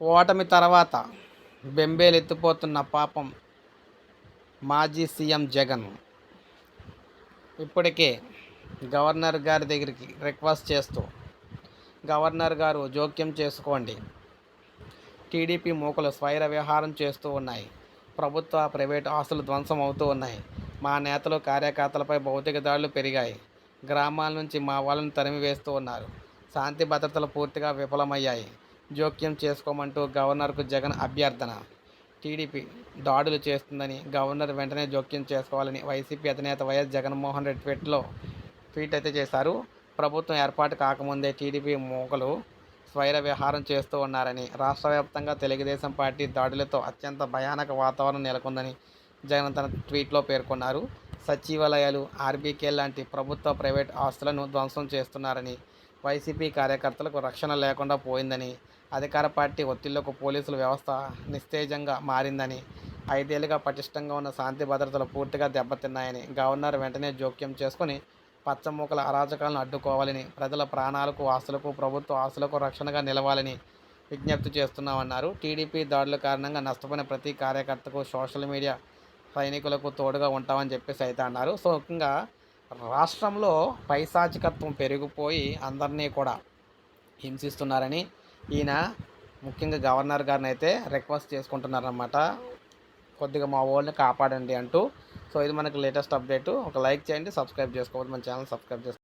ఓటమి తర్వాత బెంబేలెత్తిపోతున్న పాపం మాజీ సీఎం జగన్. ఇప్పటికే గవర్నర్ గారి దగ్గరికి రిక్వెస్ట్ చేస్తూ గవర్నర్ గారు జోక్యం చేసుకోండి. టీడీపీ మూకలు స్వైర విహారం చేస్తూ ఉన్నాయి. ప్రభుత్వ ప్రైవేట్ ఆస్తులు ధ్వంసం అవుతూ ఉన్నాయి. మా నేతలు కార్యకర్తలపై భౌతిక దాడులు పెరిగాయి. గ్రామాల నుంచి మా వాళ్ళని తరిమి వేస్తూ ఉన్నారు. శాంతి భద్రతలు పూర్తిగా విఫలమయ్యాయి. జోక్యం చేసుకోమంటూ గవర్నర్కు జగన్ అభ్యర్థన. టీడీపీ దాడులు చేస్తుందని గవర్నర్ వెంటనే జోక్యం చేసుకోవాలని వైసీపీ అధినేత వైఎస్ జగన్మోహన్ రెడ్డి ట్వీట్లో ట్వీట్ అయితే చేశారు. ప్రభుత్వం ఏర్పాటు కాకముందే టీడీపీ మూకలు స్వైర విహారం చేస్తూ ఉన్నారని రాష్ట్ర వ్యాప్తంగా తెలుగుదేశం పార్టీ దాడులతో అత్యంత భయానక వాతావరణం నెలకొందని జగన్ తన ట్వీట్లో పేర్కొన్నారు. సచివాలయాలు ఆర్బీకే లాంటి ప్రభుత్వ ప్రైవేట్ ఆస్తులను ధ్వంసం చేస్తున్నారని వైసీపీ కార్యకర్తలకు రక్షణ లేకుండా పోయిందని అధికార పార్టీ ఒత్తిళ్ళకు పోలీసుల వ్యవస్థ నిస్తేజంగా మారిందని ఐదేళ్ళుగా పటిష్టంగా ఉన్న శాంతి భద్రతలు పూర్తిగా దెబ్బతిన్నాయని గవర్నర్ వెంటనే జోక్యం చేసుకుని పచ్చమూకల అరాచకాలను అడ్డుకోవాలని ప్రజల ప్రాణాలకు ఆస్తులకు ప్రభుత్వ ఆస్తులకు రక్షణగా నిలవాలని విజ్ఞప్తి చేస్తున్నామన్నారు. టీడీపీ దాడుల కారణంగా నష్టపోయిన ప్రతి కార్యకర్తకు సోషల్ మీడియా సైనికులకు తోడుగా ఉంటామని చెప్పేసి అయితే అన్నారు. సో ముఖ్యంగా రాష్ట్రంలో పైశాచికత్వం పెరిగిపోయి అందరినీ కూడా హింసిస్తున్నారని ఈయన ముఖ్యంగా గవర్నర్ గారిని అయితే రిక్వెస్ట్ చేసుకుంటున్నారనమాట కొద్దిగా మా వాళ్ళని కాపాడండి అంటూ. సో ఇది మనకు లేటెస్ట్ అప్డేట్. ఒక లైక్ చేయండి సబ్స్క్రైబ్ చేసుకోవద్దు మన ఛానల్ సబ్స్క్రైబ్ చేసుకోండి